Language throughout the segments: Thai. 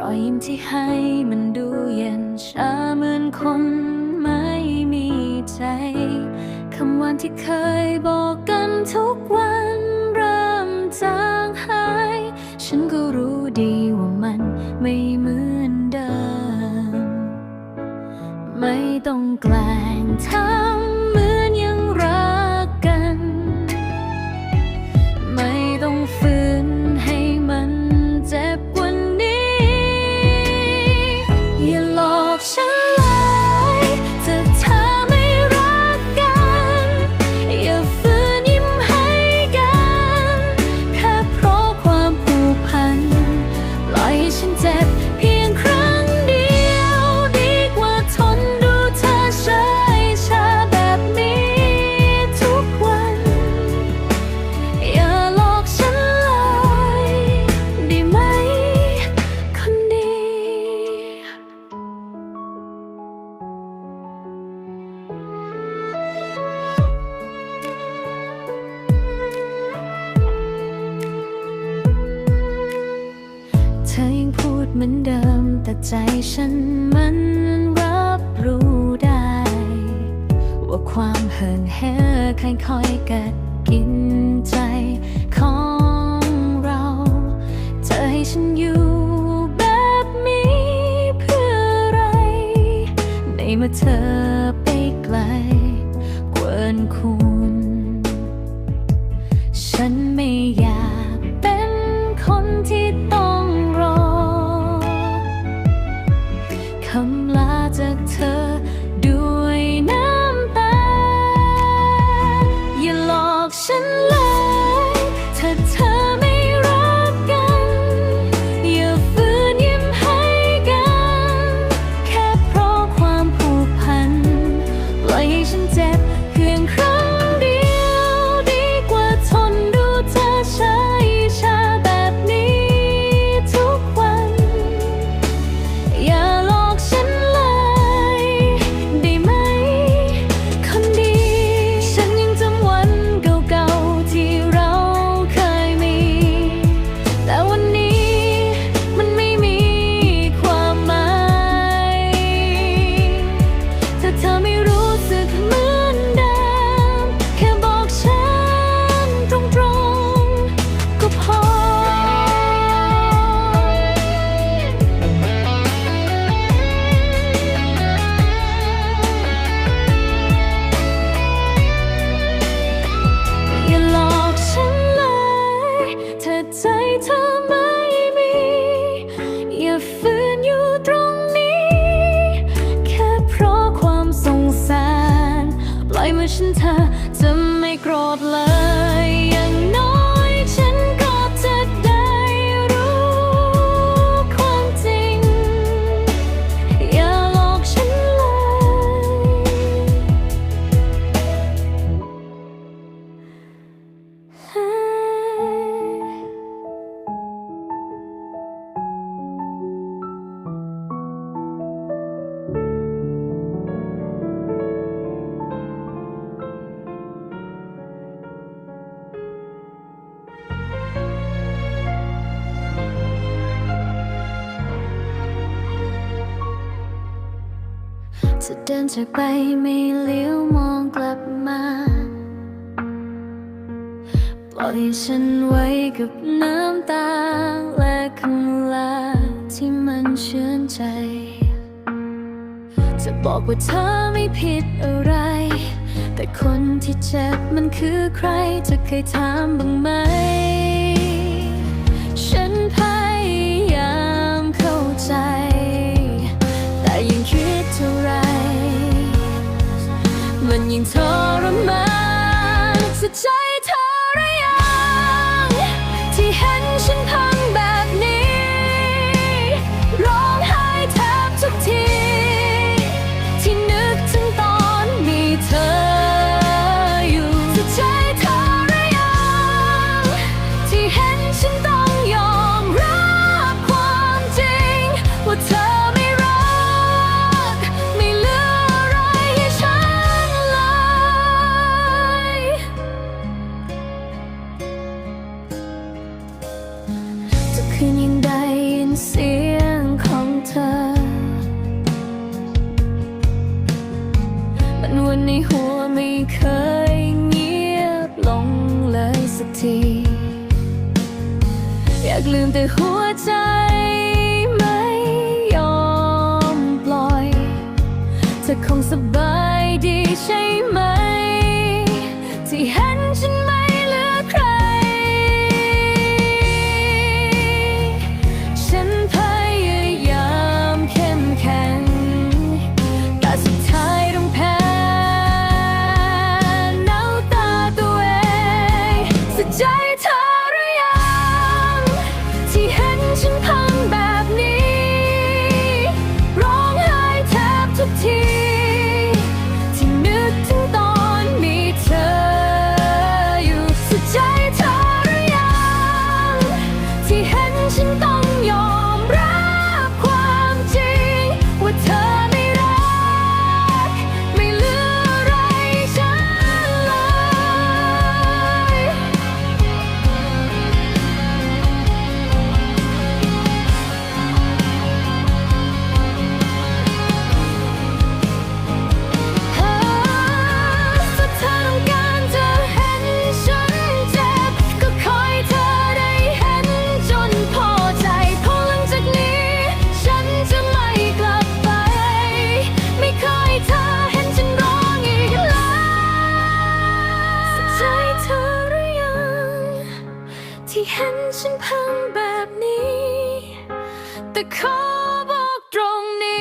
รอยยิ้มที่ให้มันดูเย็นชาเหมือนคนไม่มีใจ คำวันที่เคยบอกกันทุกวันเริ่มจางหาย ฉันก็รู้ดีว่ามันไม่เหมือนเดิม ไม่ต้องแกล้งทำ เหมือนเดิมแต่ใจฉันมันรับรู้ได้ ว่าความเหินเห่อค่อยๆกัดกินใจของเราเธอให้ฉันอยู่แบบนี้เพื่ออะไร ในเมื่อเธอ 身侧。 จะเดินจากไปไม่เลี้ยวมองกลับมา ปล่อยฉันไว้กับน้ำตา และคำลาที่มันเชื่อนใจ จะบอกว่าเธอไม่ผิดอะไร แต่คนที่เจ็บมันคือใครจะเคยถามบ้างไหม ฉันพาย yin day 中你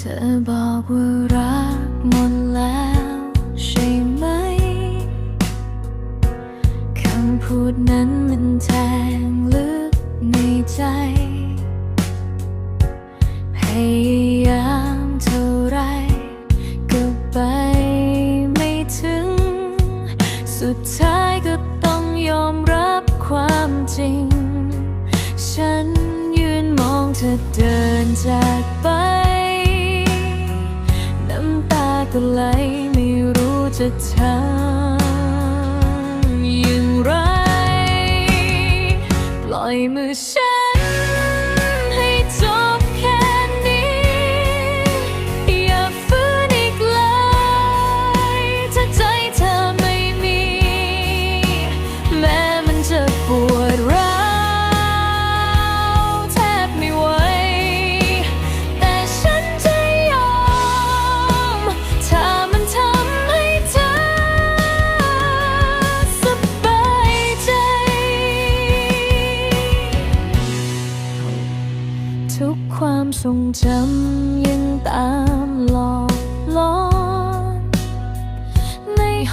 เธอบอกว่ารักหมดแล้วใช่ไหม คำพูดนั้นมันแทงลึกในใจพย จะทำอย่างไร ปล่อยมือฉัน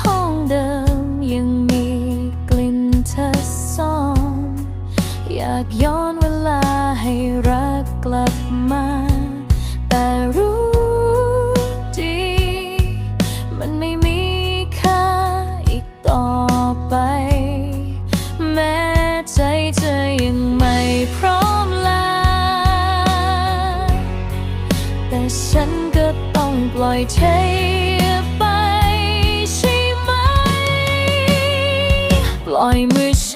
ห้องเดิมยังมีกลิ่นเธอซ่อนอยากย้อนเวลาให้รักกลับมา แต่รู้ดี มันไม่มีค่าอีกต่อไป แม้ใจเธอยังไม่พร้อมลา แต่ฉันก็ต้องปล่อยใจ aymış.